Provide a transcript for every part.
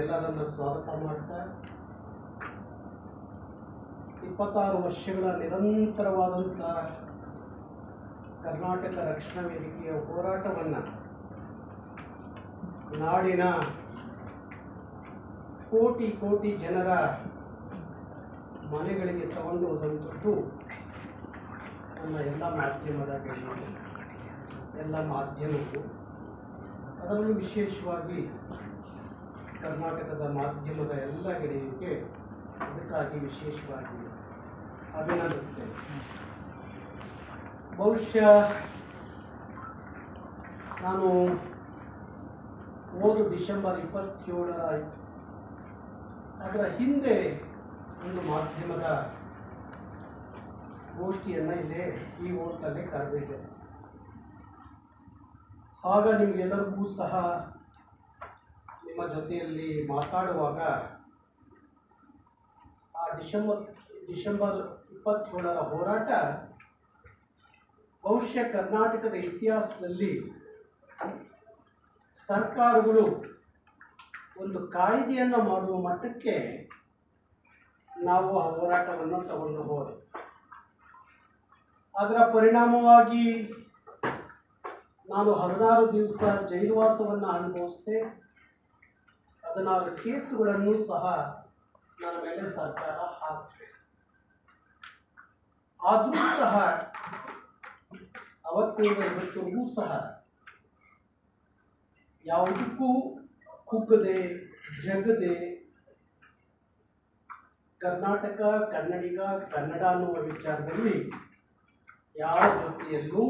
ನಿಮ್ಮನ್ನೆಲ್ಲರನ್ನ ಸ್ವಾಗತ ಮಾಡ್ತಾ ಇಪ್ಪತ್ತಾರು ವರ್ಷಗಳ ನಿರಂತರವಾದಂಥ ಕರ್ನಾಟಕ ರಕ್ಷಣಾ ವೇದಿಕೆಯ ಹೋರಾಟವನ್ನು ನಾಡಿನ ಕೋಟಿ ಕೋಟಿ ಜನರ ಮನೆಗಳಿಗೆ ತಗೊಂಡು ಹೋದಂಥದ್ದು ನನ್ನ ಎಲ್ಲ ಮಾಧ್ಯಮದ ಎಲ್ಲ ಮಾಧ್ಯಮಗಳು ಅದರಲ್ಲೂ ವಿಶೇಷವಾಗಿ ಕರ್ನಾಟಕದ ಮಾಧ್ಯಮದ ಎಲ್ಲ ಗೆಳೆಯರಿಗೆ ಅದಕ್ಕಾಗಿ ವಿಶೇಷವಾಗಿ ಅಭಿನಂದಿಸ್ತೇನೆ. ಬಹುಶಃ ನಾನು ಹೋದ ಡಿಸೆಂಬರ್ ಇಪ್ಪತ್ತೇಳರ ಅದರ ಹಿಂದೆ ಒಂದು ಮಾಧ್ಯಮದ ಗೋಷ್ಠಿಯನ್ನು ಇಲ್ಲೇ ಈ ಹೋಟ್ಲಲ್ಲೇ ಕರೆದಿದ್ದೆ. ಆಗ ನಿಮಗೆಲ್ಲರಿಗೂ ಸಹ ನಿಮ್ಮ ಜೊತೆಯಲ್ಲಿ ಮಾತಾಡುವಾಗ, ಆ ಡಿಸೆಂಬರ್ ಡಿಸೆಂಬರ್ ಇಪ್ಪತ್ತೇಳರ ಹೋರಾಟ ಬಹುಶಃ ಕರ್ನಾಟಕದ ಇತಿಹಾಸದಲ್ಲಿ ಸರ್ಕಾರಗಳು ಒಂದು ಕಾಯ್ದೆಯನ್ನು ಮಾಡುವ ಮಟ್ಟಕ್ಕೆ ನಾವು ಆ ಹೋರಾಟವನ್ನು ತಗೊಂಡು ಹೋದೆ ಅದರ ಪರಿಣಾಮವಾಗಿ ನಾನು ಹದಿನಾರು ದಿವಸ ಜೈಲುವಾಸವನ್ನು ಅನುಭವಿಸಿದೆ. ಹದಿನಾರು ಕೇಸುಗಳನ್ನು ಸಹ ನನ್ನ ಮೇಲೆ ಸರ್ಕಾರ ಹಾಕಿದೆ ಆದರೂ ಸಹ ಅವತ್ತಿನ ಇವತ್ತಿಗೂ ಸಹ ಯಾವುದಕ್ಕೂ ಕುಗ್ಗದೆ, ಜಗದೆ ಕರ್ನಾಟಕ, ಕನ್ನಡಿಗ, ಕನ್ನಡ ಅನ್ನುವ ವಿಚಾರದಲ್ಲಿ ಯಾರ ಜೊತೆಯಲ್ಲೂ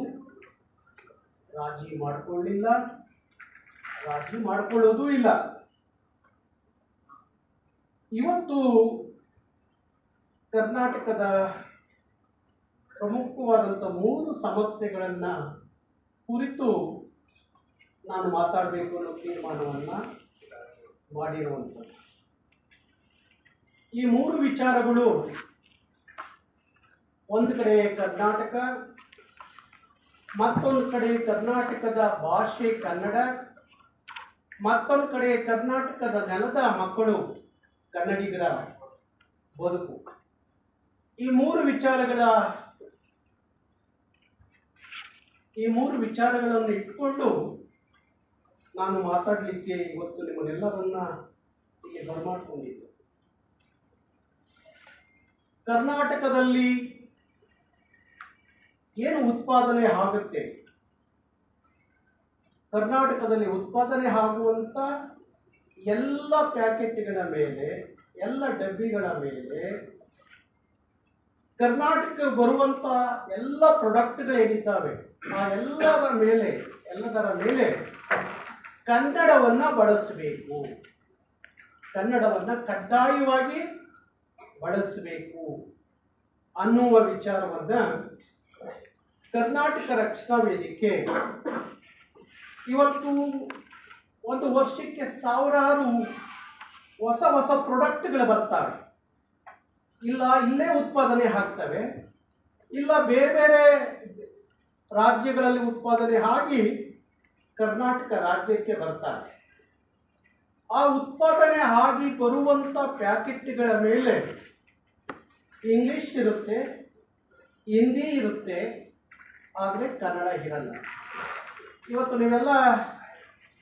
ರಾಜಿ ಮಾಡಿಕೊಳ್ಳಿಲ್ಲ, ರಾಜಿ ಮಾಡಿಕೊಳ್ಳೋದೂ ಇಲ್ಲ. ಇವತ್ತು ಕರ್ನಾಟಕದ ಪ್ರಮುಖವಾದಂಥ ಮೂರು ಸಮಸ್ಯೆಗಳನ್ನು ಕುರಿತು ನಾನು ಮಾತಾಡಬೇಕು ಅನ್ನೋ ತೀರ್ಮಾನವನ್ನು ಮಾಡಿರುವಂಥದ್ದು. ಈ ಮೂರು ವಿಚಾರಗಳು ಒಂದು ಕಡೆ ಕರ್ನಾಟಕ, ಮತ್ತೊಂದು ಕಡೆ ಕರ್ನಾಟಕದ ಭಾಷೆ ಕನ್ನಡ, ಮತ್ತೊಂದು ಕಡೆ ಕರ್ನಾಟಕದ ನೆಲದ ಮಕ್ಕಳು ಕನ್ನಡಿಗರ ಬದುಕು. ಈ ಮೂರು ವಿಚಾರಗಳ ಈ ಮೂರು ವಿಚಾರಗಳನ್ನು ಇಟ್ಕೊಂಡು ನಾನು ಮಾತಾಡಲಿಕ್ಕೆ ಇವತ್ತು ನಿಮ್ಮನ್ನೆಲ್ಲರನ್ನ ಇಲ್ಲಿ ಬರಮಾಡ್ಕೊಂಡಿದ್ದು. ಕರ್ನಾಟಕದಲ್ಲಿ ಏನು ಉತ್ಪಾದನೆ ಆಗುತ್ತೆ? ಕರ್ನಾಟಕದಲ್ಲಿ ಉತ್ಪಾದನೆ ಆಗುವಂಥ ಎಲ್ಲ ಪ್ಯಾಕೆಟ್ಗಳ ಮೇಲೆ, ಎಲ್ಲ ಡಬ್ಬಿಗಳ ಮೇಲೆ ಕರ್ನಾಟಕ ಬರುವಂಥ ಎಲ್ಲ ಪ್ರಾಡಕ್ಟ್ಗಳೇನಿದ್ದಾವೆ ಆ ಎಲ್ಲರ ಮೇಲೆ, ಎಲ್ಲದರ ಮೇಲೆ ಕನ್ನಡವನ್ನು ಬಳಸಬೇಕು. ಕನ್ನಡವನ್ನು ಕಡ್ಡಾಯವಾಗಿ ಬಳಸಬೇಕು ಅನ್ನುವ ವಿಚಾರವನ್ನು ಕರ್ನಾಟಕ ರಕ್ಷಣಾ ವೇದಿಕೆ ಇವತ್ತು ಒಂದು ವರ್ಷಕ್ಕೆ ಸಾವಿರಾರು ಹೊಸ ಹೊಸ ಪ್ರಾಡಕ್ಟ್ಗಳು ಬರ್ತವೆ. ಇಲ್ಲ, ಇಲ್ಲೇ ಉತ್ಪಾದನೆ ಆಗ್ತವೆ. ಇಲ್ಲ, ಬೇರೆ ಬೇರೆ ರಾಜ್ಯಗಳಲ್ಲಿ ಉತ್ಪಾದನೆ ಆಗಿ ಕರ್ನಾಟಕ ರಾಜ್ಯಕ್ಕೆ ಬರ್ತಾರೆ ಆ ಉತ್ಪಾದನೆ ಆಗಿ ಬರುವಂಥ ಪ್ಯಾಕೆಟ್ಗಳ ಮೇಲೆ ಇಂಗ್ಲಿಷ್ ಇರುತ್ತೆ, ಹಿಂದಿ ಇರುತ್ತೆ, ಆದರೆ ಕನ್ನಡ ಇರಲ್ಲ. ಇವತ್ತು ನೀವೆಲ್ಲ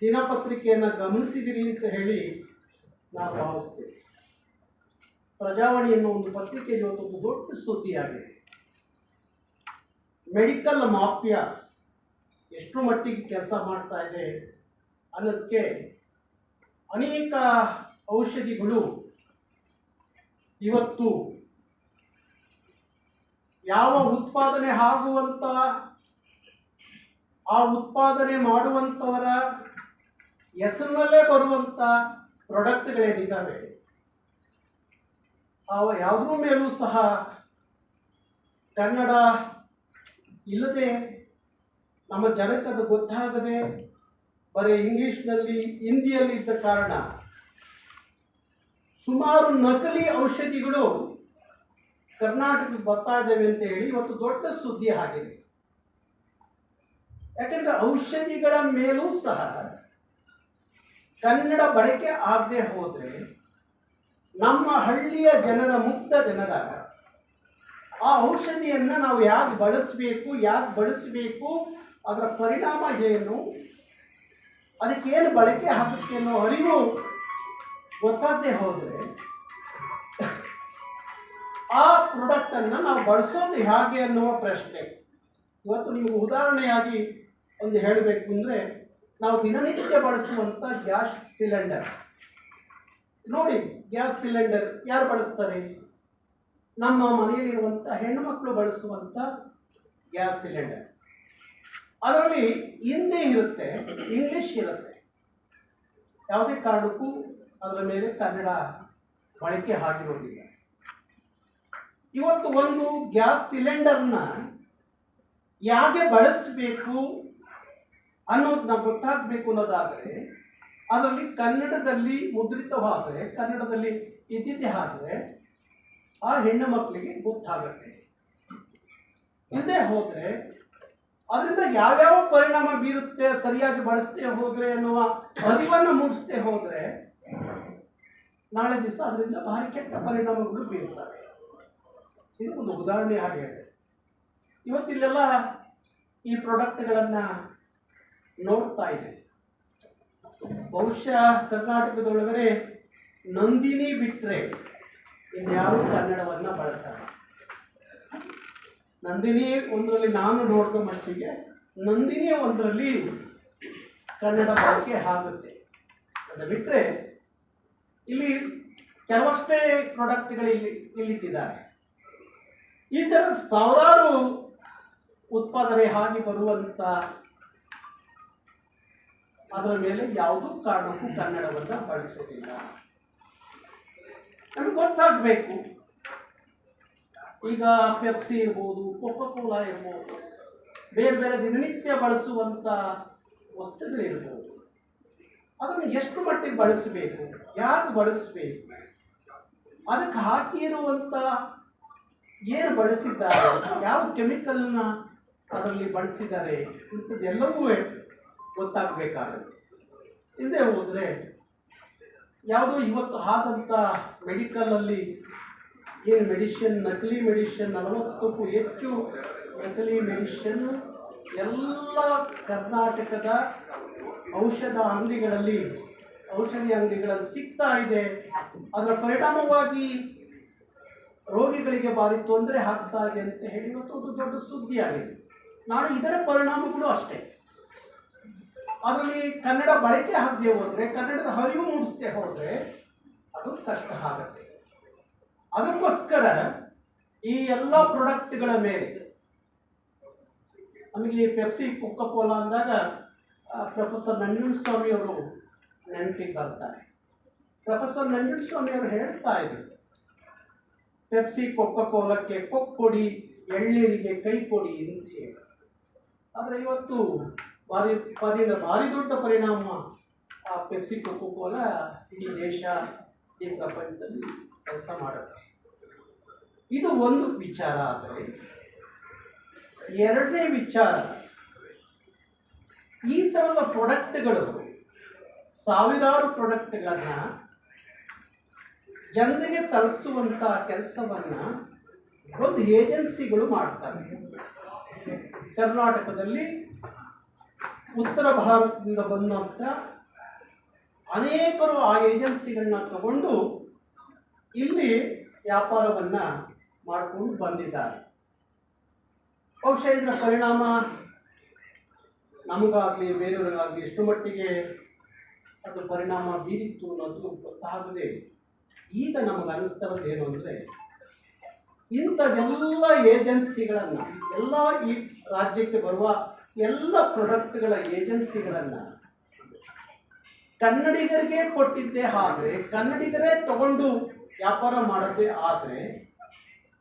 ದಿನಪತ್ರಿಕೆಯನ್ನು ಗಮನಿಸಿದಿರಿ ಅಂತ ಹೇಳಿ ನಾನು ಭಾವಿಸ್ತೇನೆ. ಪ್ರಜಾವಾಣಿ ಎನ್ನುವ ಒಂದು ಪತ್ರಿಕೆ ಇವತ್ತು ಒಂದು ದೊಡ್ಡ ಸುದ್ದಿಯಾಗಿದೆ ಮೆಡಿಕಲ್ ಮಾಫಿಯಾ ಎಷ್ಟು ಮಟ್ಟಿಗೆ ಕೆಲಸ ಮಾಡ್ತಾ ಇದೆ ಅನ್ನೋದಕ್ಕೆ ಅನೇಕ ಔಷಧಿಗಳು ಇವತ್ತು ಯಾವ ಉತ್ಪಾದನೆ ಆಗುವಂಥ ಆ ಉತ್ಪಾದನೆ ಮಾಡುವಂಥವರ ಹೆಸರಿನಲ್ಲೇ ಬರುವಂಥ ಪ್ರಾಡಕ್ಟ್ಗಳೇನಿದ್ದಾವೆ ಅವ ಯಾವುದ್ರ ಮೇಲೂ ಸಹ ಕನ್ನಡ ಇಲ್ಲದೆ ನಮ್ಮ ಜನಕ್ಕೆ ಅದು ಗೊತ್ತಾಗದೆ ಬರೀ ಇಂಗ್ಲಿಷ್ನಲ್ಲಿ, ಹಿಂದಿಯಲ್ಲಿ ಇದ್ದ ಕಾರಣ ಸುಮಾರು ನಕಲಿ ಔಷಧಿಗಳು ಕರ್ನಾಟಕಕ್ಕೆ ಬರ್ತಾ ಇದ್ದಾವೆ ಅಂತ ಹೇಳಿ ಇವತ್ತು ದೊಡ್ಡ ಸುದ್ದಿ ಆಗಿದೆ. ಯಾಕೆಂದರೆ ಔಷಧಿಗಳ ಮೇಲೂ ಸಹ ಕನ್ನಡ ಬಳಕೆ ಆಗದೆ ಹೋದರೆ ನಮ್ಮ ಹಳ್ಳಿಯ ಜನರ ಮುಕ್ತ ಜನರ ಆ ಔಷಧಿಯನ್ನು ನಾವು ಯಾಕೆ ಬಳಸಬೇಕು ಯಾಕೆ ಬಳಸಬೇಕು, ಅದರ ಪರಿಣಾಮ ಏನು, ಅದಕ್ಕೇನು ಬಳಕೆ ಆಗುತ್ತೆ ಅನ್ನೋ ಅರಿವು ಗೊತ್ತಾಗದೆ ಹೋದರೆ ಆ ಪ್ರಾಡಕ್ಟನ್ನು ನಾವು ಬಳಸೋದು ಹೇಗೆ ಅನ್ನುವ ಪ್ರಶ್ನೆ. ಇವತ್ತು ನಿಮಗೆ ಉದಾಹರಣೆಯಾಗಿ ಒಂದು ಹೇಳಬೇಕು ಅಂದರೆ ನಾವು ದಿನನಿತ್ಯ ಬಳಸುವಂಥ ಗ್ಯಾಸ್ ಸಿಲಿಂಡರ್. ನೋಡಿ, ಗ್ಯಾಸ್ ಸಿಲಿಂಡರ್ ಯಾರು ಬಳಸ್ತಾರೆ? ನಮ್ಮ ಮನೆಯಲ್ಲಿರುವಂಥ ಹೆಣ್ಣು ಮಕ್ಕಳು ಬಳಸುವಂಥ ಗ್ಯಾಸ್ ಸಿಲಿಂಡರ್. ಅದರಲ್ಲಿ ಹಿಂದಿ ಇರುತ್ತೆ, ಇಂಗ್ಲಿಷ್ ಇರುತ್ತೆ. ಯಾವುದೇ ಕಾರಣಕ್ಕೂ ಅದರ ಮೇಲೆ ಕನ್ನಡ ಬಳಕೆ ಆಗಿರೋದಿಲ್ಲ. ಇವತ್ತು ಒಂದು ಗ್ಯಾಸ್ ಸಿಲಿಂಡರ್ನ ಹೇಗೆ ಬಳಸಬೇಕು? ಅನ್ನೋದನ್ನ ಗೊತ್ತಾಗಬೇಕು ಅನ್ನೋದಾದರೆ, ಅದರಲ್ಲಿ ಕನ್ನಡದಲ್ಲಿ ಮುದ್ರಿತವಾದರೆ ಕನ್ನಡದಲ್ಲಿ ಇದ್ದಿದ್ದೆ ಆದರೆ ಆ ಹೆಣ್ಣು ಮಕ್ಕಳಿಗೆ ಗೊತ್ತಾಗುತ್ತೆ. ಹಿಂದೆ ಹೋದರೆ, ಅದರಿಂದ ಯಾವ್ಯಾವ ಪರಿಣಾಮ ಬೀರುತ್ತೆ, ಸರಿಯಾಗಿ ಬಳಸ್ತೇ ಹೋದರೆ ಅನ್ನುವ ಅರಿವನ್ನು ಮೂಡಿಸ್ತೇ ಹೋದರೆ, ನಾಳೆ ದಿವಸ ಅದರಿಂದ ಭಾರಿ ಕೆಟ್ಟ ಪರಿಣಾಮಗಳು ಬೀರುತ್ತವೆ. ಇದು ಒಂದು ಉದಾಹರಣೆ ಹಾಗೆ ಇವತ್ತಿಲ್ಲೆಲ್ಲ ಈ ಪ್ರಾಡಕ್ಟ್ಗಳನ್ನು ನೋಡ್ತಾ ಇದೆ. ಬಹುಶಃ ಕರ್ನಾಟಕದೊಳಗಡೆ ನಂದಿನಿ ಬಿಟ್ಟರೆ ಇನ್ಯಾರೂ ಕನ್ನಡವನ್ನು ಬಳಸಲ್ಲ. ನಂದಿನಿ ಒಂದರಲ್ಲಿ ನಾನು ನೋಡಿದ ಮಟ್ಟಿಗೆ ನಂದಿನಿ ಒಂದರಲ್ಲಿ ಕನ್ನಡ ಬಳಕೆ ಆಗುತ್ತೆ. ಅದು ಬಿಟ್ಟರೆ ಇಲ್ಲಿ ಕೆಲವಷ್ಟೇ ಪ್ರಾಡಕ್ಟ್ಗಳು ಇಲ್ಲಿ ಇಲ್ಲಿಟ್ಟಿದ್ದಾರೆ. ಈ ಥರ ಸಾವಿರಾರು ಉತ್ಪಾದನೆ ಆಗಿ ಬರುವಂಥ ಅದರ ಮೇಲೆ ಯಾವುದೂ ಕಾರಣಕ್ಕೂ ಕನ್ನಡವನ್ನು ಬಳಸೋದಿಲ್ಲ. ನಮಗೆ ಗೊತ್ತಾಗಬೇಕು. ಈಗ ಪೆಪ್ಸಿ ಇರ್ಬೋದು ಕೊಕೋ ಕೋಲಾ ಇರ್ಬೋದು, ಬೇರೆ ಬೇರೆ ದಿನನಿತ್ಯ ಬಳಸುವಂಥ ವಸ್ತುಗಳಿರ್ಬೋದು. ಅದನ್ನು ಎಷ್ಟು ಮಟ್ಟಿಗೆ ಬಳಸಬೇಕು, ಯಾರು ಬಳಸಬೇಕು, ಅದಕ್ಕೆ ಹಾಕಿರುವಂಥ ಏನು ಬಳಸಿದ್ದಾರೆ, ಯಾವ ಕೆಮಿಕಲ್ನ ಅದರಲ್ಲಿ ಬಳಸಿದ್ದಾರೆ, ಇಂಥದ್ದೆಲ್ಲವೂ ಗೊತ್ತಾಗಬೇಕಾಗುತ್ತೆ. ಇಲ್ಲದೆ ಹೋದರೆ ಯಾವುದೋ ಇವತ್ತು ಆದಂಥ ಮೆಡಿಕಲಲ್ಲಿ ಏನು ಮೆಡಿಷನ್ ನಕಲಿ ಮೆಡಿಷನ್ ನಲವತ್ತಕ್ಕೂ ಹೆಚ್ಚು ನಕಲಿ ಮೆಡಿಷನ್ ಎಲ್ಲ ಕರ್ನಾಟಕದ ಔಷಧ ಅಂಗಡಿಗಳಲ್ಲಿ, ಔಷಧಿ ಅಂಗಡಿಗಳಲ್ಲಿ ಸಿಗ್ತಾ ಇದೆ. ಅದರ ಪರಿಣಾಮವಾಗಿ ರೋಗಿಗಳಿಗೆ ಭಾರಿ ತೊಂದರೆ ಆಗ್ತಾ ಇದೆ ಅಂತ ಹೇಳಿ ಇವತ್ತು ಒಂದು ದೊಡ್ಡ ಸುದ್ದಿಯಾಗಿದೆ. ನಾಳೆ ಇದರ ಪರಿಣಾಮಗಳು ಅಷ್ಟೇ. ಅದರಲ್ಲಿ ಕನ್ನಡ ಬಳಕೆ ಆಗದೆ ಹೋದರೆ, ಕನ್ನಡದ ಹರಿವು ಮೂಡಿಸದೆ ಹೋದರೆ ಅದು ಕಷ್ಟ ಆಗುತ್ತೆ. ಅದಕ್ಕೋಸ್ಕರ ಈ ಎಲ್ಲ ಪ್ರಾಡಕ್ಟ್ಗಳ ಮೇಲೆ, ನಮಗೆ ಪೆಪ್ಸಿ ಕುಕ್ಕ ಕೋಲಾ ಅಂದಾಗ ಪ್ರೊಫೆಸರ್ ನಂಜುಂಡಸ್ವಾಮಿ ಅವರು ನೆನಪಿಗೆ ಬರ್ತಾರೆ. ಪ್ರೊಫೆಸರ್ ನಂಜುಂಡಸ್ವಾಮಿ ಅವರು ಹೇಳ್ತಾ ಇದ್ರು ಪೆಪ್ಸಿ ಕೊಕ್ಕ ಕೋಲಕ್ಕೆ ಕೊಕ್ಕೊಡಿ ಎಳ್ಳೀರಿಗೆ ಕೈ ಕೊಡಿ ಅಂತ ಹೇಳಿ. ಆದರೆ ಇವತ್ತು ಭಾರಿ ಪರಿಣ ಭಾರಿ ದೊಡ್ಡ ಪರಿಣಾಮ ಆ ಪೆಪ್ಸಿ ಕೊಕ್ಕೋ ಕೋಲಾ ಇಡೀ ದೇಶ, ಈ ಪ್ರಪಂಚದಲ್ಲಿ ಕೆಲಸ ಮಾಡುತ್ತೆ. ಇದು ಒಂದು ವಿಚಾರ ಆದರೆ ಎರಡನೇ ವಿಚಾರ, ಈ ಥರದ ಪ್ರಾಡಕ್ಟ್ಗಳು ಸಾವಿರಾರು ಪ್ರೊಡಕ್ಟ್ಗಳನ್ನು ಜನರಿಗೆ ತಲುಪಿಸುವಂಥ ಕೆಲಸವನ್ನು ಒಂದು ಏಜೆನ್ಸಿಗಳು ಮಾಡ್ತಾರೆ. ಕರ್ನಾಟಕದಲ್ಲಿ ಉತ್ತರ ಭಾರತದಿಂದ ಬಂದಂಥ ಅನೇಕರು ಆ ಏಜೆನ್ಸಿಗಳನ್ನ ತಗೊಂಡು ಇಲ್ಲಿ ವ್ಯಾಪಾರವನ್ನು ಮಾಡಿಕೊಂಡು ಬಂದಿದ್ದಾರೆ. ಬಹುಶಃ ಪರಿಣಾಮ ನಮಗಾಗಲಿ, ಬೇರೆಯವರಿಗಾಗಲಿ ಎಷ್ಟು ಮಟ್ಟಿಗೆ ಅದು ಪರಿಣಾಮ ಬೀರಿತ್ತು ಅನ್ನೋದು ಗೊತ್ತಾಗದೆ ಈಗ ನಮಗೆ ಅನಿಸ್ತಿರೋದು ಏನು ಅಂದರೆ, ಇಂಥವೆಲ್ಲ ಏಜೆನ್ಸಿಗಳನ್ನು, ಎಲ್ಲ ಈ ರಾಜ್ಯಕ್ಕೆ ಬರುವ ಎಲ್ಲ ಪ್ರೊಡಕ್ಟ್ಗಳ ಏಜೆನ್ಸಿಗಳನ್ನು ಕನ್ನಡಿಗರಿಗೆ ಕೊಟ್ಟಿದ್ದೇ ಆದರೆ, ಕನ್ನಡಿಗರೇ ತಗೊಂಡು ವ್ಯಾಪಾರ ಮಾಡದೇ ಆದರೆ,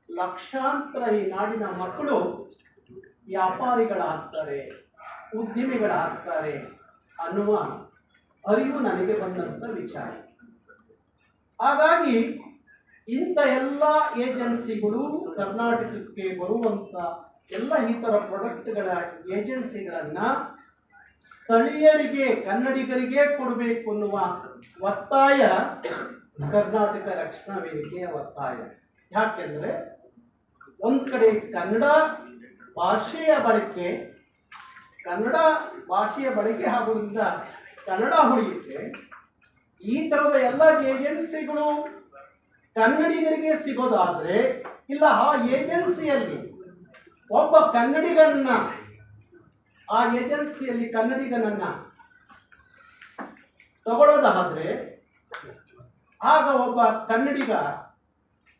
ಲಕ್ಷಾಂತರ ಈ ನಾಡಿನ ಮಕ್ಕಳು ವ್ಯಾಪಾರಿಗಳಾಗ್ತಾರೆ, ಉದ್ಯಮಿಗಳಾಗ್ತಾರೆ ಅನ್ನುವ ಅರಿವು ನನಗೆ ಬಂದಂಥ ವಿಚಾರ. ಹಾಗಾಗಿ ಇಂಥ ಎಲ್ಲ ಏಜೆನ್ಸಿಗಳು ಕರ್ನಾಟಕಕ್ಕೆ ಬರುವಂಥ ಎಲ್ಲ ಈ ಥರ ಪ್ರಾಡಕ್ಟ್ಗಳ ಏಜೆನ್ಸಿಗಳನ್ನು ಸ್ಥಳೀಯರಿಗೆ, ಕನ್ನಡಿಗರಿಗೆ ಕೊಡಬೇಕು ಅನ್ನುವ ಒತ್ತಾಯ ಕರ್ನಾಟಕ ರಕ್ಷಣಾ ವೇದಿಕೆಯ ಒತ್ತಾಯ. ಯಾಕೆಂದರೆ ಒಂದು ಕಡೆ ಕನ್ನಡ ಭಾಷೆಯ ಬಳಕೆ, ಕನ್ನಡ ಭಾಷೆಯ ಬಳಕೆ ಆಗೋದ್ರಿಂದ ಕನ್ನಡ ಉಳಿಯುತ್ತೆ. ಈ ಥರದ ಎಲ್ಲ ಏಜೆನ್ಸಿಗಳು ಕನ್ನಡಿಗರಿಗೆ ಸಿಗೋದಾದರೆ, ಇಲ್ಲ ಆ ಏಜೆನ್ಸಿಯಲ್ಲಿ ಒಬ್ಬ ಕನ್ನಡಿಗನನ್ನ, ಆ ಏಜೆನ್ಸಿಯಲ್ಲಿ ಕನ್ನಡಿಗನನ್ನ ತಗೊಳ್ಳೋದಾದ್ರೆ ಆಗ ಒಬ್ಬ ಕನ್ನಡಿಗ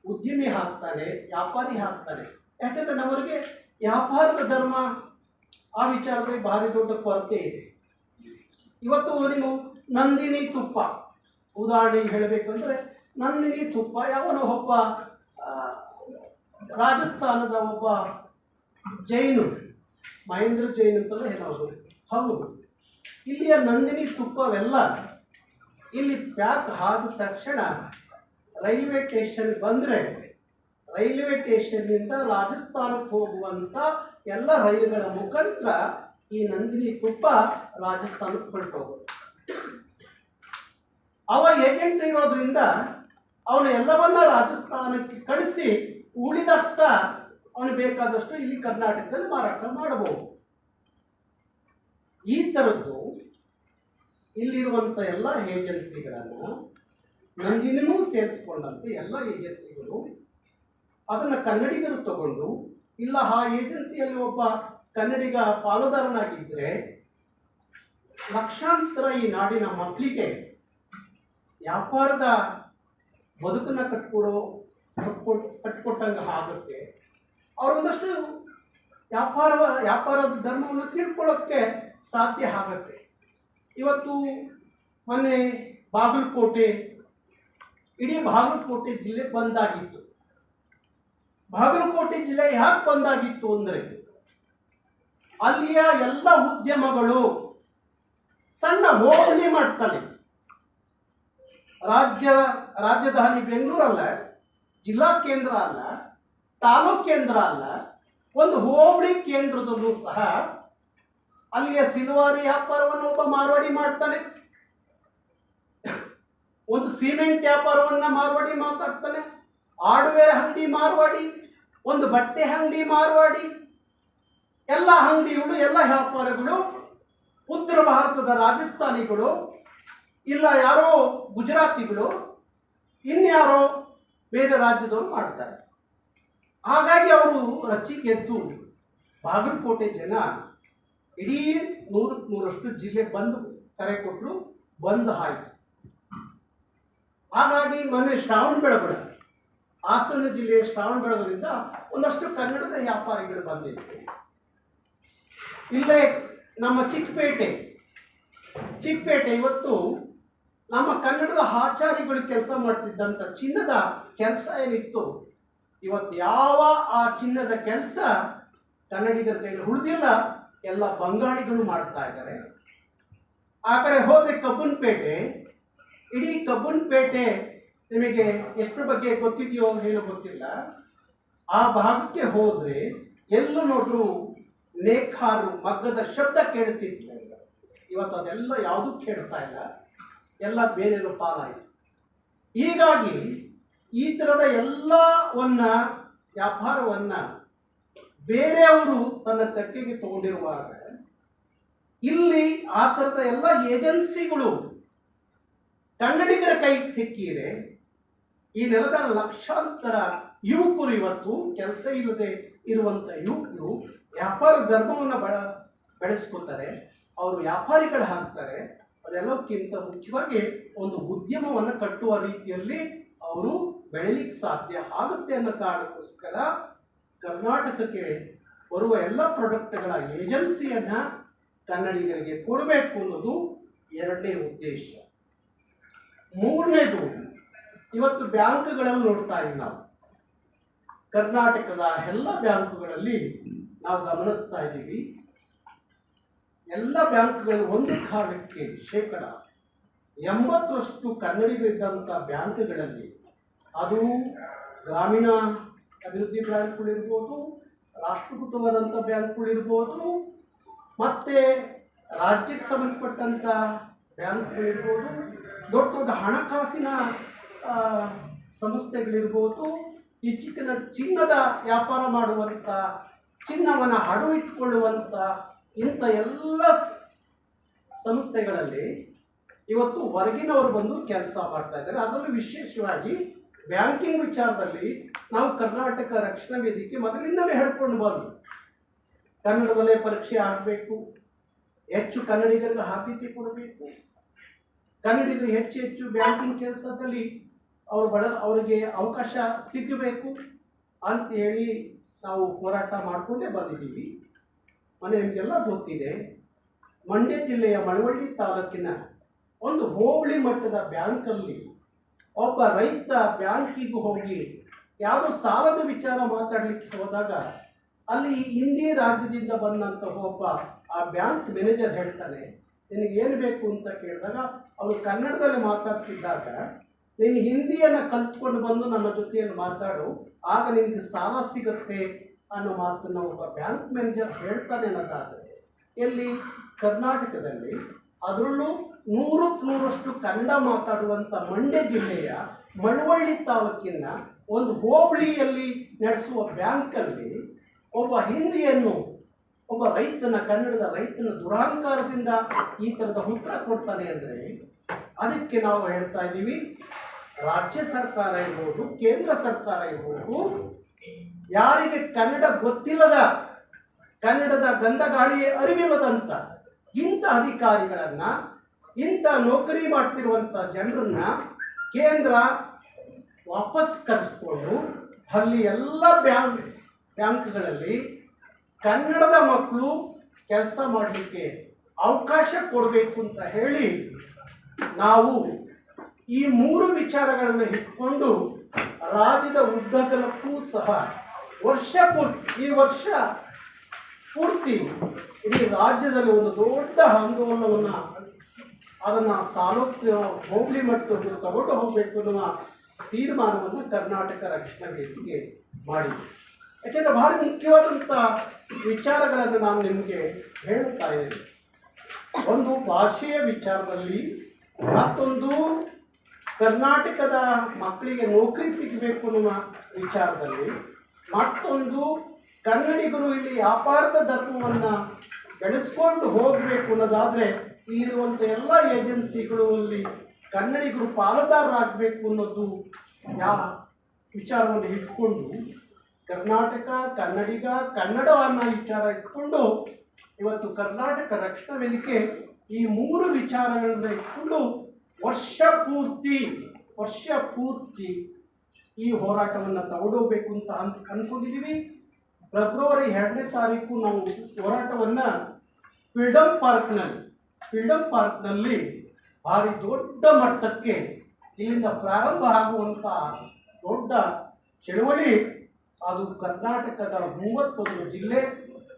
ಉದ್ಯಮಿ ಹಾಕ್ತಾನೆ ವ್ಯಾಪಾರಿ ಹಾಕ್ತಾನೆ ಯಾಕಂದ್ರೆ ನಮ್ಮವರಿಗೆ ವ್ಯಾಪಾರದ ಧರ್ಮ ಆ ವಿಚಾರದಲ್ಲಿ ಭಾರಿ ದೊಡ್ಡ ಕೊರತೆ ಇದೆ. ಇವತ್ತು ನೀವು ನಂದಿನಿ ತುಪ್ಪ, ಉದಾಹರಣೆಗೆ ಹೇಳಬೇಕಂದ್ರೆ ನಂದಿನಿ ತುಪ್ಪ, ಯಾವನೋ ಒಬ್ಬ ರಾಜಸ್ಥಾನದ ಒಬ್ಬ ಜೈನು ಮಹೇಂದ್ರ ಜೈನ್ ಅಂತಲೂ ಹೇಳೋದು ಹೌದು. ಇಲ್ಲಿಯ ನಂದಿನಿ ತುಪ್ಪವೆಲ್ಲ ಇಲ್ಲಿ ಪ್ಯಾಕ್ ಆದ ತಕ್ಷಣ ರೈಲ್ವೆ ಸ್ಟೇಷನ್ ಬಂದರೆ ರೈಲ್ವೆ ಸ್ಟೇಷನ್ನಿಂದ ರಾಜಸ್ಥಾನಕ್ಕೆ ಹೋಗುವಂಥ ಎಲ್ಲ ರೈಲುಗಳ ಮುಖಾಂತರ ಈ ನಂದಿನಿ ತುಪ್ಪ ರಾಜಸ್ಥಾನಕ್ಕೆ ಹೊರಟೋಗುತ್ತೆ. ಅವ ಏಜೆಂಟ್ ಇರೋದ್ರಿಂದ ಅವನು ಎಲ್ಲವನ್ನ ರಾಜಸ್ಥಾನಕ್ಕೆ ಕಳಿಸಿ ಉಳಿದಷ್ಟ ಅವನು ಬೇಕಾದಷ್ಟು ಇಲ್ಲಿ ಕರ್ನಾಟಕದಲ್ಲಿ ಮಾರಾಟ ಮಾಡಬಹುದು. ಈ ಥರದ್ದು ಇಲ್ಲಿರುವಂಥ ಎಲ್ಲ ಏಜೆನ್ಸಿಗಳನ್ನು ನಂದಿನೂ ಸೇರಿಸ್ಕೊಂಡಂತೆ ಎಲ್ಲ ಏಜೆನ್ಸಿಗಳು ಅದನ್ನು ಕನ್ನಡಿಗರು ತಗೊಂಡು, ಇಲ್ಲ ಆ ಏಜೆನ್ಸಿಯಲ್ಲಿ ಒಬ್ಬ ಕನ್ನಡಿಗ ಪಾಲುದಾರನಾಗಿದ್ದರೆ ಲಕ್ಷಾಂತರ ಈ ನಾಡಿನ ಮಕ್ಕಳಿಗೆ ವ್ಯಾಪಾರದ ಬದುಕನ್ನು ಕಟ್ಕೊಡೋ ಕಟ್ಕೊಟ್, ಕಟ್ಕೊಟ್ಟಂಗೆ ಆಗುತ್ತೆ. ಅವರೊಂದಷ್ಟು ವ್ಯಾಪಾರ ವ್ಯಾಪಾರದ ಧರ್ಮವನ್ನು ತಿಳ್ಕೊಳ್ಳೋಕ್ಕೆ ಸಾಧ್ಯ ಆಗುತ್ತೆ. ಇವತ್ತು ಮೊನ್ನೆ ಬಾಗಲಕೋಟೆ, ಇಡೀ ಬಾಗಲಕೋಟೆ ಜಿಲ್ಲೆ ಬಂದಾಗಿತ್ತು. ಬಾಗಲಕೋಟೆ ಜಿಲ್ಲೆ ಯಾಕೆ ಬಂದಾಗಿತ್ತು ಅಂದರೆ, ಅಲ್ಲಿಯ ಎಲ್ಲ ಉದ್ಯಮಗಳು ಸಣ್ಣ ಹೋಬಳಿ ಮಾಡ್ತಾರೆ ರಾಜ್ಯ, ರಾಜಧಾನಿ ಬೆಂಗಳೂರಲ್ಲ, ಜಿಲ್ಲಾ ಕೇಂದ್ರ ಅಲ್ಲ ತಾಲೂಕ್ ಕೇಂದ್ರ ಅಲ್ಲ, ಒಂದು ಹೋಬಳಿ ಕೇಂದ್ರದಲ್ಲೂ ಸಹ ಅಲ್ಲಿಯ ಸಿಲ್ವಾರಿ ವ್ಯಾಪಾರವನ್ನು ಒಬ್ಬ ಮಾರ್ವಾಡಿ ಮಾಡ್ತಾನೆ. ಒಂದು ಸಿಮೆಂಟ್ ವ್ಯಾಪಾರವನ್ನ ಮಾರ್ವಾಡಿ ಮಾತಾಡ್ತಾನೆ. ಹಾರ್ಡ್ವೇರ್ ಅಂಗಡಿ ಮಾರ್ವಾಡಿ, ಒಂದು ಬಟ್ಟೆ ಅಂಗಡಿ ಮಾರ್ವಾಡಿ, ಎಲ್ಲ ಅಂಗಡಿಗಳು ಎಲ್ಲ ವ್ಯಾಪಾರಗಳು ಉತ್ತರ ಭಾರತದ ರಾಜಸ್ಥಾನಿಗಳು, ಇಲ್ಲ ಯಾರೋ ಗುಜರಾತಿಗಳು, ಇನ್ಯಾರೋ ಬೇರೆ ರಾಜ್ಯದವರು ಮಾಡ್ತಾರೆ. ಹಾಗಾಗಿ ಅವರು ರಚ್ಚಿಗೆದ್ದು ಬಾಗಲಕೋಟೆ ಜನ ಇಡೀ ನೂರಕ್ಕೆ ನೂರಷ್ಟು ಜಿಲ್ಲೆ ಬಂದು ಕರೆ ಕೊಟ್ಟರು ಬಂದು ಆಯಿತು ಹಾಗಾಗಿ ಮೊನ್ನೆ ಶ್ರಾವಣ ಬೆಳಗೊಳ ಹಾಸನ ಜಿಲ್ಲೆಯ ಶ್ರಾವಣ ಬೆಳಗೊಳದಿಂದ ಒಂದಷ್ಟು ಕನ್ನಡದ ವ್ಯಾಪಾರಿಗಳು ಬಂದಿದ್ದರು ಇಲ್ಲೇ ನಮ್ಮ ಚಿಕ್ಕಪೇಟೆ ಚಿಕ್ಕಪೇಟೆ ಇವತ್ತು ನಮ್ಮ ಕನ್ನಡದ ಆಚಾರಿಗಳು ಕೆಲಸ ಮಾಡ್ತಿದ್ದಂಥ ಚಿನ್ನದ ಕೆಲಸ ಏನಿತ್ತು ಇವತ್ತು ಯಾವ ಆ ಚಿನ್ನದ ಕೆಲಸ ಕನ್ನಡಿಗರ ಕೈಯಲ್ಲಿ ಉಳಿದಿಲ್ಲ, ಎಲ್ಲ ಬಂಗಾಳಿಗಳು ಮಾಡ್ತಾ ಇದ್ದಾರೆ. ಆ ಕಡೆ ಹೋದರೆ ಕಬ್ಬನ್ಪೇಟೆ. ಇಡೀ ಕಬ್ಬನ್ಪೇಟೆ ನಿಮಗೆ ಎಷ್ಟು ಬಗ್ಗೆ ಗೊತ್ತಿದೆಯೋ ಏನೋ ಗೊತ್ತಿಲ್ಲ. ಆ ಭಾಗಕ್ಕೆ ಹೋದರೆ ಎಲ್ಲೂ ನೋಡ್ರು ನೇಕಾರು ಮಗ್ಗದ ಶಬ್ದ ಕೇಳ್ತಿತ್ತು. ಇವತ್ತು ಅದೆಲ್ಲ ಯಾವುದೂ ಕೇಳ್ತಾ ಇಲ್ಲ. ಎಲ್ಲ ಬೇರೆ ಪಾಲಾಯಿತು. ಹೀಗಾಗಿ ಈ ಥರದ ಎಲ್ಲವನ್ನ ವ್ಯಾಪಾರವನ್ನ ಬೇರೆಯವರು ತನ್ನ ತಟ್ಟೆಗೆ ತಗೊಂಡಿರುವಾಗ, ಇಲ್ಲಿ ಆ ಥರದ ಎಲ್ಲ ಏಜೆನ್ಸಿಗಳು ಕನ್ನಡಿಗರ ಕೈಗೆ ಸಿಕ್ಕಿದೆ ಈ ನೆಲದ ಲಕ್ಷಾಂತರ ಯುವಕರು ಇವತ್ತು ಕೆಲಸ ಇಲ್ಲದೆ ಇರುವಂಥ ಯುವಕರು ವ್ಯಾಪಾರ ಧರ್ಮವನ್ನು ಬಳ ಬೆಳೆಸ್ಕೋತಾರೆ ಅವರು ವ್ಯಾಪಾರಿಗಳು ಹಾಕ್ತಾರೆ ಅದೆಲ್ಲಕ್ಕಿಂತ ಮುಖ್ಯವಾಗಿ ಒಂದು ಉದ್ಯಮವನ್ನು ಕಟ್ಟುವ ರೀತಿಯಲ್ಲಿ ಅವರು ಬೆಳಿಲಿಕ್ಕೆ ಸಾಧ್ಯ ಆಗುತ್ತೆ ಅನ್ನೋ ಕಾರಣಕ್ಕೋಸ್ಕರ ಕರ್ನಾಟಕಕ್ಕೆ ಬರುವ ಎಲ್ಲ ಪ್ರಾಡಕ್ಟ್ಗಳ ಏಜೆನ್ಸಿಯನ್ನ ಕನ್ನಡಿಗರಿಗೆ ಕೊಡಬೇಕು ಅನ್ನೋದು ಎರಡನೇ ಉದ್ದೇಶ. ಮೂರನೇದು, ಇವತ್ತು ಬ್ಯಾಂಕ್ಗಳಲ್ಲಿ ನೋಡ್ತಾ ಇದ್ದೀವಿ ನಾವು. ಕರ್ನಾಟಕದ ಎಲ್ಲ ಬ್ಯಾಂಕುಗಳಲ್ಲಿ ನಾವು ಗಮನಿಸ್ತಾ ಇದ್ದೀವಿ. ಎಲ್ಲ ಬ್ಯಾಂಕ್ಗಳು ಒಂದು ಕಾಲಕ್ಕೆ ಶೇಕಡ ಎಂಬತ್ತರಷ್ಟು ಕನ್ನಡಿಗರಿದ್ದಂಥ ಬ್ಯಾಂಕ್ಗಳಲ್ಲಿ ಅದು ಗ್ರಾಮೀಣ ಅಭಿವೃದ್ಧಿ ಬ್ಯಾಂಕ್ಗಳಿರ್ಬೋದು ರಾಷ್ಟ್ರೀಕೃತವಾದಂಥ ಬ್ಯಾಂಕ್ಗಳಿರ್ಬೋದು ಮತ್ತು ರಾಜ್ಯಕ್ಕೆ ಸಂಬಂಧಪಟ್ಟಂಥ ಬ್ಯಾಂಕ್ಗಳಿರ್ಬೋದು ದೊಡ್ಡ ದೊಡ್ಡ ಹಣಕಾಸಿನ ಸಂಸ್ಥೆಗಳಿರ್ಬೋದು ಇಚ್ಚಿನ ಚಿನ್ನದ ವ್ಯಾಪಾರ ಮಾಡುವಂಥ ಚಿನ್ನವನ್ನು ಹಡು ಇಟ್ಕೊಳ್ಳುವಂಥ ಇಂಥ ಎಲ್ಲ ಸಂಸ್ಥೆಗಳಲ್ಲಿ ಇವತ್ತು ಹೊರಗಿನವರು ಬಂದು ಕೆಲಸ ಮಾಡ್ತಾ ಇದ್ದಾರೆ. ಅದರಲ್ಲೂ ವಿಶೇಷವಾಗಿ ಬ್ಯಾಂಕಿಂಗ್ ವಿಚಾರದಲ್ಲಿ ನಾವು ಕರ್ನಾಟಕ ರಕ್ಷಣಾ ವೇದಿಕೆ ಮೊದಲಿಂದಲೇ ಹೇಳ್ಕೊಂಡು ಬಂದು ಕನ್ನಡದಲ್ಲೇ ಪರೀಕ್ಷೆ ಆಗಬೇಕು ಹೆಚ್ಚು ಕನ್ನಡಿಗರಿಗೆ ಆದ್ಯತೆ ಕೊಡಬೇಕು. ಕನ್ನಡಿಗರು ಹೆಚ್ಚು ಹೆಚ್ಚು ಬ್ಯಾಂಕಿಂಗ್ ಕೆಲಸದಲ್ಲಿ ಅವರು ಬಡ, ಅವರಿಗೆ ಅವಕಾಶ ಸಿಗಬೇಕು ಅಂತ ಹೇಳಿ ನಾವು ಹೋರಾಟ ಮಾಡಿಕೊಂಡೇ ಬಂದಿದ್ದೀವಿ. ಮನೆ ನಿಮಗೆಲ್ಲ ಗೊತ್ತಿದೆ, ಮಂಡ್ಯ ಜಿಲ್ಲೆಯ ಮಳವಳ್ಳಿ ತಾಲೂಕಿನ ಒಂದು ಹೋಬಳಿ ಮಟ್ಟದ ಬ್ಯಾಂಕಲ್ಲಿ ಒಬ್ಬ ರೈತ ಬ್ಯಾಂಕಿಗೆ ಹೋಗಿ ಯಾರು ಸಾಲದ ವಿಚಾರ ಮಾತಾಡಲಿಕ್ಕೆ ಹೋದಾಗ ಅಲ್ಲಿ ಹಿಂದಿ ರಾಜ್ಯದಿಂದ ಬಂದಂತಹ ಒಬ್ಬ ಆ ಬ್ಯಾಂಕ್ ಮ್ಯಾನೇಜರ್ ಹೇಳ್ತಾನೆ, ನಿನಗೆ ಏನು ಬೇಕು ಅಂತ ಕೇಳಿದಾಗ ಅವರು ಕನ್ನಡದಲ್ಲಿ ಮಾತಾಡ್ತಿದ್ದಾಗ, ನೀನು ಹಿಂದಿಯನ್ನು ಕಲ್ತ್ಕೊಂಡು ಬಂದು ನನ್ನ ಜೊತೆಯಲ್ಲಿ ಮಾತಾಡು, ಆಗ ನಿನಗೆ ಸಾಲ ಸಿಗುತ್ತೆ ಅನ್ನೋ ಮಾತನ್ನು ಒಬ್ಬ ಬ್ಯಾಂಕ್ ಮ್ಯಾನೇಜರ್ ಹೇಳ್ತಾನೆ ಅನ್ನೋದಾದರೆ, ಎಲ್ಲಿ ಕರ್ನಾಟಕದಲ್ಲಿ ಅದರಲ್ಲೂ ನೂರಕ್ಕೆ ನೂರಷ್ಟು ಕನ್ನಡ ಮಾತಾಡುವಂಥ ಮಂಡ್ಯ ಜಿಲ್ಲೆಯ ಮಳವಳ್ಳಿ ತಾಲೂಕಿನ ಒಂದು ಹೋಬಳಿಯಲ್ಲಿ ನಡೆಸುವ ಬ್ಯಾಂಕಲ್ಲಿ ಒಬ್ಬ ಹಿಂದಿಯನ್ನು, ಒಬ್ಬ ರೈತನ, ಕನ್ನಡದ ರೈತನ ದುರಹಂಕಾರದಿಂದ ಈ ಥರದ ಉತ್ತರ ಕೊಡ್ತಾನೆ ಅಂದರೆ ಅದಕ್ಕೆ ನಾವು ಹೇಳ್ತಾ ಇದ್ದೀವಿ, ರಾಜ್ಯ ಸರ್ಕಾರ ಇರ್ಬೋದು, ಕೇಂದ್ರ ಸರ್ಕಾರ ಇರ್ಬೋದು, ಯಾರಿಗೆ ಕನ್ನಡ ಗೊತ್ತಿಲ್ಲದ, ಕನ್ನಡದ ಗಂಧಗಾಳಿಯೇ ಅರಿವಿಲ್ಲದಂಥ ಇಂಥ ಅಧಿಕಾರಿಗಳನ್ನ ಇಂಥ ನೌಕರಿ ಮಾಡ್ತಿರುವಂಥ ಜನರನ್ನ ಕೇಂದ್ರ ವಾಪಸ್ ಕರೆಸ್ಕೊಂಡು ಅಲ್ಲಿ ಎಲ್ಲ ಬ್ಯಾಂಕ್, ಬ್ಯಾಂಕ್ಗಳಲ್ಲಿ ಕನ್ನಡದ ಮಕ್ಕಳು ಕೆಲಸ ಮಾಡಲಿಕ್ಕೆ ಅವಕಾಶ ಕೊಡಬೇಕು ಅಂತ ಹೇಳಿ ನಾವು ಈ ಮೂರು ವಿಚಾರಗಳನ್ನು ಇಟ್ಕೊಂಡು ರಾಜ್ಯದ ಉದ್ದಗಲಕ್ಕೂ ಸಹ ವರ್ಷ ಪೂರ್ತಿ, ಈ ವರ್ಷ ಪೂರ್ತಿ ಇಡೀ ರಾಜ್ಯದಲ್ಲಿ ಒಂದು ದೊಡ್ಡ ಆಂದೋಲನವನ್ನು ಅದನ್ನು ತಾಲೂಕು ಹೋಬಳಿ ಮಟ್ಟದಲ್ಲಿ ತಗೊಂಡು ಹೋಗಬೇಕು ಅನ್ನುವ ತೀರ್ಮಾನವನ್ನು ಕರ್ನಾಟಕ ರಕ್ಷಣಾ ವೇದಿಕೆ ಮಾಡಿದೆ. ಯಾಕೆಂದರೆ ಭಾರಿ ಮುಖ್ಯವಾದಂಥ ವಿಚಾರಗಳನ್ನು ನಾನು ನಿಮಗೆ ಹೇಳುತ್ತಾ ಇದ್ದೇನೆ. ಒಂದು ಭಾಷೆಯ ವಿಚಾರದಲ್ಲಿ ಮತ್ತೊಂದು ಕರ್ನಾಟಕದ ಮಕ್ಕಳಿಗೆ ನೌಕರಿ ಸಿಗಬೇಕು ಅನ್ನುವ ವಿಚಾರದಲ್ಲಿ ಮತ್ತೊಂದು ಕನ್ನಡಿಗರು ಇಲ್ಲಿ ವ್ಯಾಪಾರದ ಧರ್ಮವನ್ನು ಬೆಳೆಸ್ಕೊಂಡು ಹೋಗಬೇಕು ಅನ್ನೋದಾದರೆ ಇಲ್ಲಿರುವಂಥ ಎಲ್ಲ ಏಜೆನ್ಸಿಗಳು ಅಲ್ಲಿ ಕನ್ನಡಿಗರು ಪಾಲುದಾರರಾಗಬೇಕು ಅನ್ನೋದು ಯಾವ ವಿಚಾರವನ್ನು ಇಟ್ಕೊಂಡು ಕರ್ನಾಟಕ, ಕನ್ನಡಿಗ, ಕನ್ನಡ ಅನ್ನೋ ವಿಚಾರ ಇಟ್ಕೊಂಡು ಇವತ್ತು ಕರ್ನಾಟಕ ರಕ್ಷಣಾ ವೇದಿಕೆ ಈ ಮೂರು ವಿಚಾರಗಳನ್ನ ಇಟ್ಕೊಂಡು ವರ್ಷ ಪೂರ್ತಿ ವರ್ಷ ಪೂರ್ತಿ ಈ ಹೋರಾಟವನ್ನು ತಗೊಂಡೋಗ್ಬೇಕು ಅಂತ ಅಂತ ಅನ್ಕೊಂಡಿದ್ದೀವಿ ಫೆಬ್ರವರಿ ಎರಡನೇ ತಾರೀಕು ನಾವು ಹೋರಾಟವನ್ನು ಫ್ರೀಡಮ್ ಪಾರ್ಕ್ನಲ್ಲಿ ಫ್ರೀಡಮ್ ಪಾರ್ಕ್ನಲ್ಲಿ ಭಾರಿ ದೊಡ್ಡ ಮಟ್ಟಕ್ಕೆ ಇಲ್ಲಿಂದ ಪ್ರಾರಂಭ ಆಗುವಂಥ ದೊಡ್ಡ ಚಳುವಳಿ ಅದು ಕರ್ನಾಟಕದ ಮೂವತ್ತೊಂದು ಜಿಲ್ಲೆ,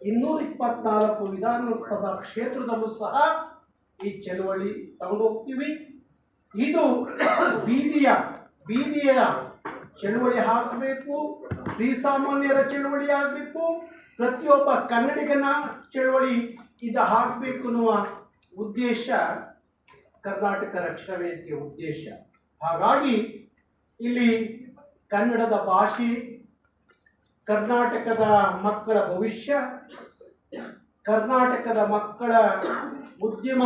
ಇನ್ನೂರ ಇಪ್ಪತ್ನಾಲ್ಕು ವಿಧಾನಸಭಾ ಕ್ಷೇತ್ರದಲ್ಲೂ ಸಹ ಈ ಚಳವಳಿ ತಗೊಂಡೋಗ್ತೀವಿ ಇದು ಬೀದಿಯ ಬೀದಿಯ ಚಳುವಳಿ ಆಗಬೇಕು ಶ್ರೀಸಾಮಾನ್ಯರ ಚಳುವಳಿ ಆಗಬೇಕು, ಪ್ರತಿಯೊಬ್ಬ ಕನ್ನಡಿಗನ ಚಳುವಳಿ ಇದು ಆಗಬೇಕು ಅನ್ನುವ ಉದ್ದೇಶ ಕರ್ನಾಟಕ ರಕ್ಷಣಾ ವೇದಿಕೆ ಉದ್ದೇಶ. ಹಾಗಾಗಿ ಇಲ್ಲಿ ಕನ್ನಡದ ಭಾಷೆ, ಕರ್ನಾಟಕದ ಮಕ್ಕಳ ಭವಿಷ್ಯ, ಕರ್ನಾಟಕದ ಮಕ್ಕಳ ಉದ್ಯಮ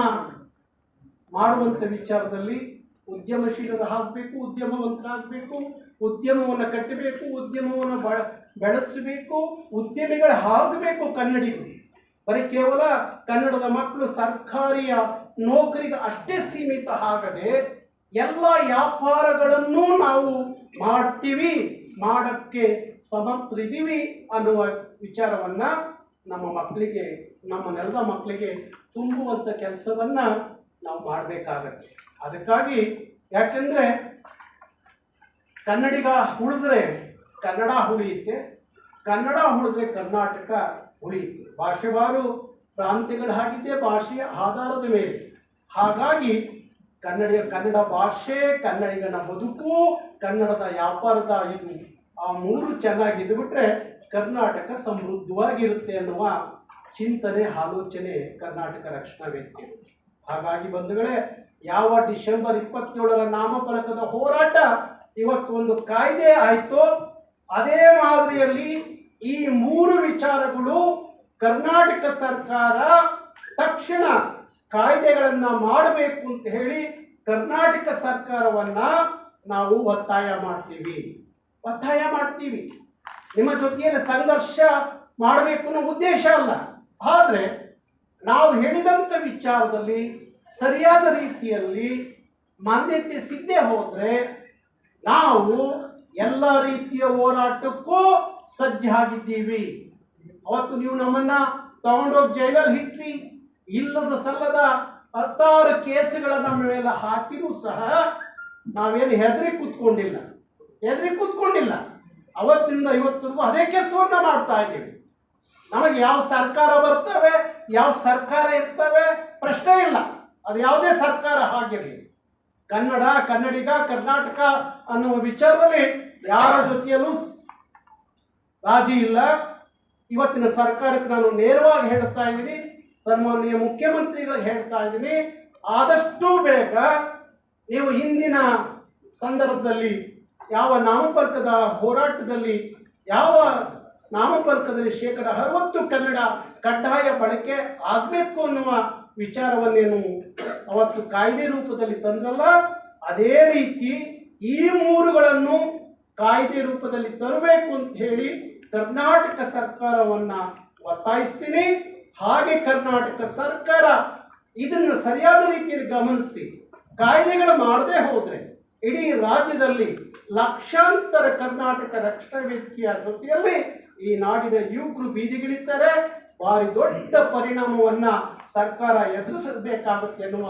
ಮಾಡುವಂಥ ವಿಚಾರದಲ್ಲಿ ಉದ್ಯಮಶೀಲರಾಗಬೇಕು ಉದ್ಯಮವಂತರಾಗಬೇಕು, ಉದ್ಯಮವನ್ನು ಕಟ್ಟಬೇಕು, ಉದ್ಯಮವನ್ನು ಬಳ, ಬೆಳೆಸಬೇಕು, ಉದ್ಯಮಿಗಳು ಆಗಬೇಕು ಕನ್ನಡಿಗರು. ಬರೀ ಕೇವಲ ಕನ್ನಡದ ಮಕ್ಕಳು ಸರ್ಕಾರಿಯ ನೌಕರಿಗೆ ಅಷ್ಟೇ ಸೀಮಿತ ಆಗದೆ ಎಲ್ಲ ವ್ಯಾಪಾರಗಳನ್ನು ನಾವು ಮಾಡ್ತೀವಿ, ಮಾಡಕ್ಕೆ ಸಮರ್ಥರಿದ್ದೀವಿ ಅನ್ನುವ ವಿಚಾರವನ್ನು ನಮ್ಮ ಮಕ್ಕಳಿಗೆ, ನಮ್ಮ ನೆಲದ ಮಕ್ಕಳಿಗೆ ತುಂಬುವಂಥ ಕೆಲಸವನ್ನು ನಾವು ಮಾಡಬೇಕಾಗತ್ತೆ. ಅದಕ್ಕಾಗಿ ಯಾಕೆಂದರೆ ಕನ್ನಡಿಗ ಉಳಿದ್ರೆ ಕನ್ನಡ ಉಳಿಯುತ್ತೆ ಕನ್ನಡ ಉಳಿದ್ರೆ ಕರ್ನಾಟಕ ಉಳಿಯುತ್ತೆ ಭಾಷೆವಾರು ಪ್ರಾಂತ್ಯಗಳು ಹಾಕಿದ್ದೇ ಭಾಷೆಯ ಆಧಾರದ ಮೇಲೆ. ಹಾಗಾಗಿ ಕನ್ನಡಿಗ ಕನ್ನಡ ಭಾಷೆ, ಕನ್ನಡಿಗನ ಬದುಕು, ಕನ್ನಡದ ವ್ಯಾಪಾರದ ಇದು ಆ ಮೂರು ಚೆನ್ನಾಗಿ ಇದ್ಬಿಟ್ರೆ ಕರ್ನಾಟಕ ಸಮೃದ್ಧವಾಗಿರುತ್ತೆ ಅನ್ನುವ ಚಿಂತನೆ, ಆಲೋಚನೆ ಕರ್ನಾಟಕ ರಕ್ಷಣಾ ವೇದಿಕೆ. ಹಾಗಾಗಿ ಬಂಧುಗಳೇ, ಯಾವ ಡಿಸೆಂಬರ್ ಇಪ್ಪತ್ತೇಳರ ನಾಮಫಲಕದ ಹೋರಾಟ ಇವತ್ತು ಒಂದು ಕಾಯ್ದೆ ಆಯಿತು, ಅದೇ ಮಾದರಿಯಲ್ಲಿ ಈ ಮೂರು ವಿಚಾರಗಳು ಕರ್ನಾಟಕ ಸರ್ಕಾರ ತಕ್ಷಣ ಕಾಯ್ದೆಗಳನ್ನ ಮಾಡಬೇಕು ಅಂತ ಹೇಳಿ ಕರ್ನಾಟಕ ಸರ್ಕಾರವನ್ನ ನಾವು ಒತ್ತಾಯ ಮಾಡ್ತೀವಿ. ಒತ್ತಾಯ ಮಾಡ್ತೀವಿ. ನಿಮ್ಮ ಜೊತೆಯಲ್ಲಿ ಸಂಘರ್ಷ ಮಾಡಬೇಕು ಅನ್ನೋ ಉದ್ದೇಶ ಅಲ್ಲ. ಆದರೆ ನಾವು ಹೇಳಿದಂಥ ವಿಚಾರದಲ್ಲಿ ಸರಿಯಾದ ರೀತಿಯಲ್ಲಿ ಮಾನ್ಯತೆ ಸಿಗದೆ ಹೋದರೆ ನಾವು ಎಲ್ಲ ರೀತಿಯ ಹೋರಾಟಕ್ಕೂ ಸಜ್ಜಾಗಿದ್ದೀವಿ ಅವತ್ತು ನೀವು ನಮ್ಮನ್ನ ತಗೊಂಡೋಗಿ ಜೈಲಲ್ಲಿ ಹಿಟ್ರಿ ಇಲ್ಲದ ಸಲ್ಲದ ಹತ್ತಾರು ಕೇಸುಗಳ ನಮ್ಮ ಮೇಲೆ ಹಾಕಿರೂ ಸಹ ನಾವೇನು ಹೆದರಿ ಕೂತ್ಕೊಂಡಿಲ್ಲ. ಹೆದರಿ ಕೂತ್ಕೊಂಡಿಲ್ಲ. ಅವತ್ತಿಂದ ಇವತ್ತಿಗೂ ಅದೇ ಕೆಲಸವನ್ನ ಮಾಡ್ತಾ ಇದ್ದೀವಿ. ನಮಗೆ ಯಾವ ಸರ್ಕಾರ ಬರ್ತವೆ, ಯಾವ ಸರ್ಕಾರ ಇರ್ತವೆ ಪ್ರಶ್ನೆ ಇಲ್ಲ. ಅದು ಯಾವುದೇ ಸರ್ಕಾರ ಆಗಿರಲಿ ಕನ್ನಡ, ಕನ್ನಡಿಗ, ಕರ್ನಾಟಕ ಅನ್ನುವ ವಿಚಾರದಲ್ಲಿ ಯಾರ ಜೊತೆಯಲ್ಲೂ ರಾಜಿ ಇಲ್ಲ. ಇವತ್ತಿನ ಸರ್ಕಾರಕ್ಕೆ ನಾನು ನೇರವಾಗಿ ಹೇಳ್ತಾ ಇದ್ದೀನಿ, ಸನ್ಮಾನ್ಯ ಮುಖ್ಯಮಂತ್ರಿಗಳಿಗೆ ಹೇಳ್ತಾ ಇದ್ದೀನಿ. ಆದಷ್ಟು ಬೇಗ ನೀವು ಹಿಂದಿನ ಸಂದರ್ಭದಲ್ಲಿ ಯಾವ ನಾಮಪರ್ಕದ ಹೋರಾಟದಲ್ಲಿ, ಯಾವ ನಾಮಪರ್ಕದಲ್ಲಿ ಶೇಕಡ ಅರವತ್ತು ಕನ್ನಡ ಕಡ್ಡಾಯ ಬಳಕೆ ಆಗಬೇಕು ಅನ್ನುವ ವಿಚಾರವನ್ನೇನು ಅವತ್ತು ಕಾಯ್ದೆ ರೂಪದಲ್ಲಿ ತಂದ್ರಲ್ಲ, ಅದೇ ರೀತಿ ಈ ಮೂರುಗಳನ್ನು ಕಾಯ್ದೆ ರೂಪದಲ್ಲಿ ತರಬೇಕು ಅಂತ ಹೇಳಿ ಕರ್ನಾಟಕ ಸರ್ಕಾರವನ್ನ ಒತ್ತಾಯಿಸ್ತೀನಿ. ಹಾಗೆ ಕರ್ನಾಟಕ ಸರ್ಕಾರ ಇದನ್ನು ಸರಿಯಾದ ರೀತಿಯಲ್ಲಿ ಗಮನಿಸಿ, ಕಾಯ್ದೆಗಳು ಮಾಡದೇ ಹೋದರೆ ಇಡೀ ರಾಜ್ಯದಲ್ಲಿ ಲಕ್ಷಾಂತರ ಕರ್ನಾಟಕ ರಕ್ಷಣಾ ವೇದಿಕೆಯ ಜೊತೆಯಲ್ಲಿ ಈ ನಾಡಿನ ಯುವಕರು ಬೀದಿಗಿಳಿತಾರೆ. ಭಾರಿ ದೊಡ್ಡ ಪರಿಣಾಮವನ್ನ ಸರ್ಕಾರ ಎದುರಿಸಬೇಕಾಗುತ್ತೆ ಎನ್ನುವ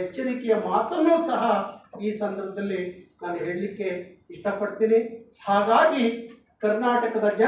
ಎಚ್ಚರಿಕೆಯ ಮಾತನ್ನು ಸಹ ಈ ಸಂದರ್ಭದಲ್ಲಿ ನಾನು ಹೇಳಲಿಕ್ಕೆ ಇಷ್ಟಪಡ್ತೀನಿ. ಹಾಗಾಗಿ ಕರ್ನಾಟಕದ ಜನ